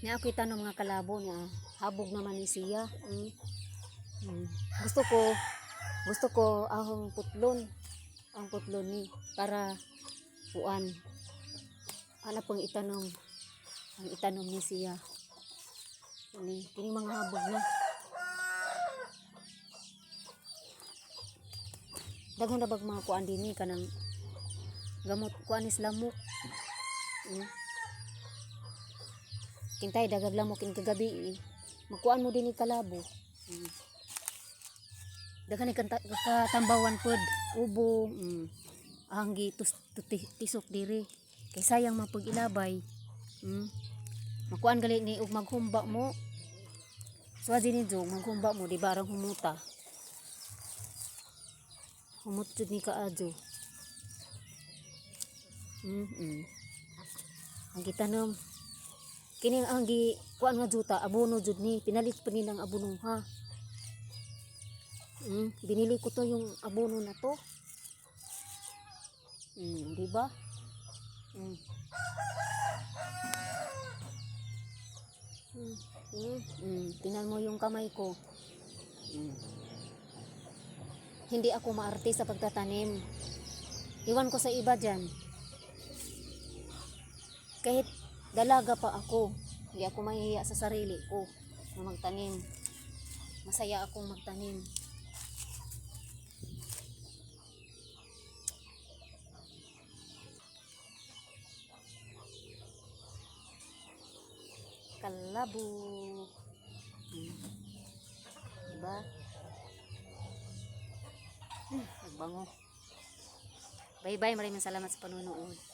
Niya ako itanong mga kalabo niya, habog naman ni siya. Mm. Mm. Gusto ko, gusto ko ahong putlon, ang putlon ni, para puan. Ano pang itanom, ang itanom ni siya. Ini, kini mga habog na. Daghan na bag mga kuan din kanang gamot kuan is lamok. Mm. Kintay dagag lamok kin kagabi. Eh. Magkuan mo din ni kalabo. Mm. Daghan ni kanta- katambawan pod ubo. Mm. Anggi tus, tuti, tisok diri. Kay sayang mapag ilabay. Mm. Makuan gali ni ug maghumba mo. Swazi ni Jong maghumba mo di barang humuta. Humot jud ni kaadyo. Mm -mm. Ang gitanom. Kini ang gi kuan nga juta abono jud ni pinalit pa ni ng abono ha. Mm, binili ko to yung abono na to. Mm, di ba? Mm. Mm, mm, mm. Tingnan mo yung kamay ko. Mm. Hindi ako maarte sa pagtatanim. Iwan ko sa iba dyan. Kahit dalaga pa ako, hindi ako mahihiya sa sarili ko na magtanim. Masaya akong magtanim. Kalabo. Hmm. Diba? Hmm, nagbango. Bye-bye. Maraming salamat sa panunood.